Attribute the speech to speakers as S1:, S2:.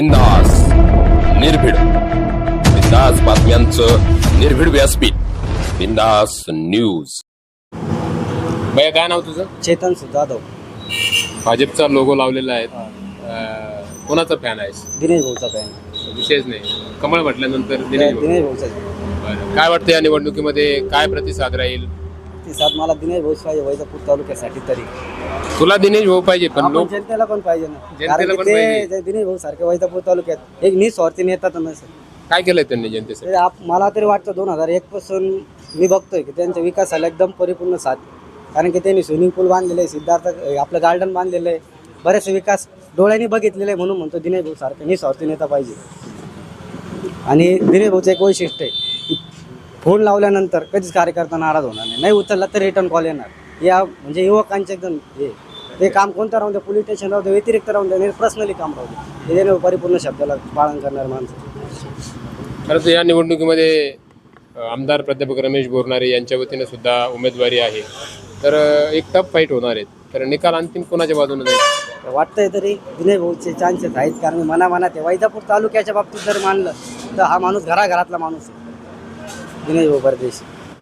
S1: बिंदास निर्भीड. बिंदास बातम्यांचं निर्भीड व्यासपीठ. बिंदास न्यूज. भैया काय नाव तुझं?
S2: चेतन जाधव.
S1: भाजपचा लोगो लावलेला आहे. अं, कोणाचा फॅन आहेस?
S2: दिनेश भाऊचा फॅन
S1: विशेष नाही. कमळ म्हटल्यानंतर दिनेश भाऊ.
S2: दिनेश भाऊचा
S1: बरं. काय वाटतं या निवडणुकीमध्ये? काय प्रतिसाद राहील?
S2: साथ मला दिनेश भाऊच पाहिजे वैजापूर तालुक्यासाठी तरी.
S1: तुला दिनेश भाऊ पाहिजे पण
S2: आपण
S1: लोक
S2: जनतेला पण पाहिजे ना.
S1: जनतेला
S2: कारण की
S1: पण
S2: ते
S1: पाहिजे.
S2: जे दिनेश भाऊ सारखे वैजापूर तालुक्यात एक निस्वार्थी नेता तर नसेल.
S1: काय केलंय त्यांनी जनतेसाठी?
S2: ते आप- मला तरी वाटतं दोन हजार एक पासून मी बघतोय की त्यांच्या विकासाला एकदम परिपूर्ण साथ. कारण की त्यांनी स्विमिंग पूल बांधलेलं आहे सिद्धार्थ अं, आपलं गार्डन बांधलेलं आहे. बरेचसे विकास डोळ्यांनी बघितलेले आहे म्हणून म्हणतो दिनेश भाऊ सारखं निस्वार्थी नेता पाहिजे. आणि दिनेश भाऊचं एक वैशिष्ट्य आहे फोन लावल्यानंतर कधीच कार्यकर्ता नाराज होणार नाही. नाही उचलला तर रिटर्न कॉल येणार. या म्हणजे युवकांचे एकदम हे. ते काम कोणतं राहून द्या पोलीस स्टेशन राहू द्या व्यतिरिक्त राहून द्या पर्सनली काम राहू द्या हे परिपूर्ण शब्दाला पालन करणार माणसं.
S1: खरं तर या निवडणुकीमध्ये आमदार प्राध्यापक रमेश बोरनारे यांच्या वतीने सुद्धा उमेदवारी आहे. तर एक टफ फाईट होणार आहेत तर निकाल अंतिम कोणाच्या बाजूने जाईल?
S2: वाटतंय तरी दिनेश भाऊचे चान्सेस आहेत. कारण मना मनात आहे. वैजापूर तालुक्याच्या बाबतीत जर मानलं तर हा माणूस घराघरातला माणूस आहे. दिनेश भाऊ परदेशी